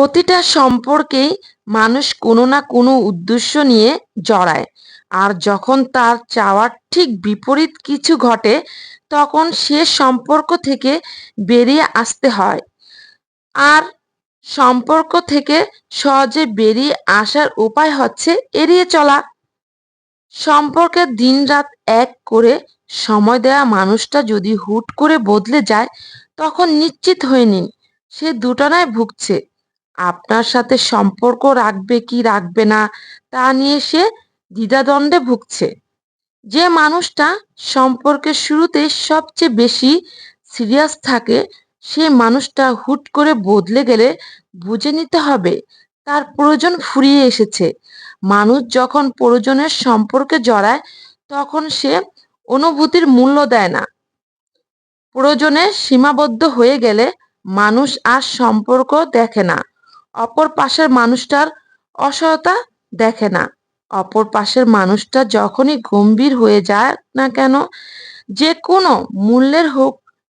প্রতিটা সম্পর্কেই মানুষ কোনো না কোনো উদ্দেশ্য নিয়ে জড়ায়। আর যখন তার চাওয়ার ঠিক বিপরীত কিছু ঘটে, তখন সে সম্পর্ক থেকে বেরিয়ে আসতে হয়। আর সম্পর্ক থেকে সহজে বেরিয়ে আসার উপায় হচ্ছে এড়িয়ে চলা। সম্পর্কের দিনরাত এক করে সময় দেওয়া মানুষটা যদি হুট করে বদলে যায়, তখন নিশ্চিত হয়ে নিন সে দুটানায় ভুগছে। আপনার সাথে সম্পর্ক রাখবে কি রাখবে না, তা নিয়ে সে দ্বিধাদ্বন্দ্বে ভুগছে। যে মানুষটা সম্পর্কের শুরুতে সবচেয়ে বেশি সিরিয়াস থাকে, সে মানুষটা হুট করে বদলে গেলে বুঝে নিতে হবে, তার প্রয়োজন ফুরিয়ে এসেছে। মানুষ যখন প্রয়োজনের সম্পর্কে জড়ায়, তখন সে অনুভূতির মূল্য দেয় না। প্রয়োজনে সীমাবদ্ধ হয়ে গেলে মানুষ আর সম্পর্ক দেখে না। অপর পাশের মানুষটার অসহায়তা দেখে না। অপর পাশের মানুষটা যখনই গম্ভীর হয়ে যায় না কেন, যে কোনো মূল্যের হোক,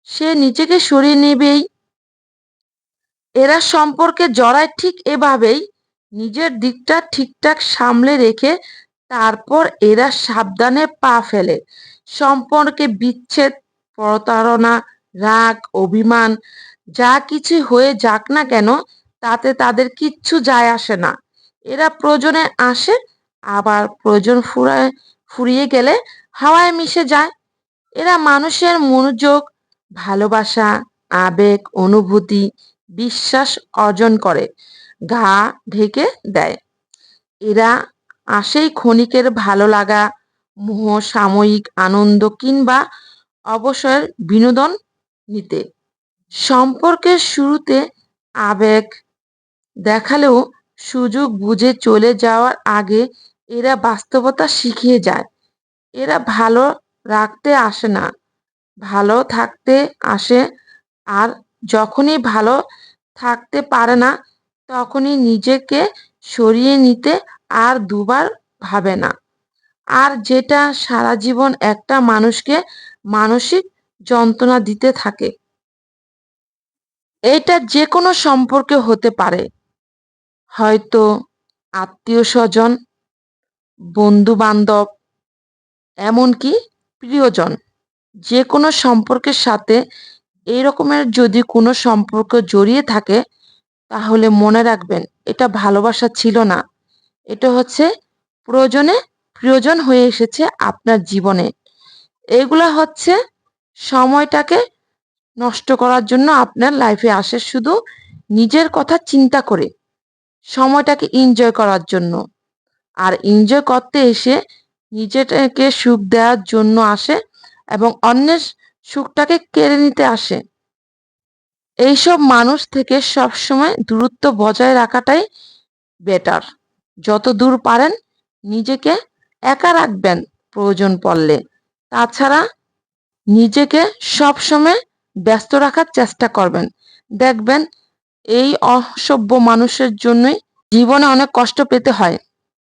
সে নিজেকে সরিয়ে নেবেই। এরা সম্পর্কে জড়ায় ঠিক এভাবেই নিজের দিকটা ঠিকঠাক সামলে রেখে তারপর এরা সাবধানে পা ফেলে। সম্পর্কে বিচ্ছেদ, প্রতারণা, রাগ, অভিমান, যা কিছু হয়ে যাক না কেন তাতে তাদের কিচ্ছু যায় আসে না। এরা প্রয়োজনে আসে, আবার প্রয়োজন ফুরায়, ফুরিয়ে গেলে হাওয়ায় মিশে যায়। এরা মানুষের মনোযোগ, ভালোবাসা, আবেগ, অনুভূতি, বিশ্বাস অর্জন করে ঘা ঢেকে দেয়। এরা আসেই ক্ষণিকের ভালো লাগা, মোহ, সাময়িক আনন্দ কিংবা অবসরের বিনোদন নিতে। সম্পর্কের শুরুতে আবেগ দেখালেও সুযোগ বুঝে চলে যাওয়ার আগে এরা বাস্তবতা শিখিয়ে যায়। এরা ভালো রাখতে আসে না, ভালো থাকতে আসে আর যখনই ভালো থাকতে পারে না, তখনই নিজেকে সরিয়ে নিতে আর দুবার ভাবে না। আর যেটা সারা জীবন একটা মানুষকে মানসিক যন্ত্রণা দিতে থাকে, এটা যে কোনো সম্পর্কে হতে পারে। হয়তো আত্মীয় স্বজন বন্ধু বান্ধব এমনকি প্রিয়জন। যে কোনো সম্পর্কের সাথে এই রকমের যদি কোনো সম্পর্ক জড়িয়ে থাকে, তাহলে মনে রাখবেন এটা ভালোবাসা ছিল না। এটা হচ্ছে প্রয়োজনে প্রয়োজন হয়ে এসেছে আপনার জীবনে। এগুলা হচ্ছে সময়টাকে নষ্ট করার জন্য আপনার লাইফে আসে শুধু নিজের কথা চিন্তা করে। সময়টাকে এনজয় করার জন্য। আর এনজয় করতে এসে নিজেটাকে সুখ দেওয়ার জন্য আসে এবং অন্যের সুখটাকে কেড়ে নিতে আসে। এইসব মানুষ থেকে সবসময় দূরত্ব বজায় রাখাটাই বেটার যত দূর পারেন, নিজেকে একা রাখবেন প্রয়োজন পড়লে। তাছাড়া নিজেকে সবসময় ব্যস্ত রাখার চেষ্টা করবেন। দেখবেন এই অসভ্য মানুষের জন্যই জীবনে অনেক কষ্ট পেতে হয়।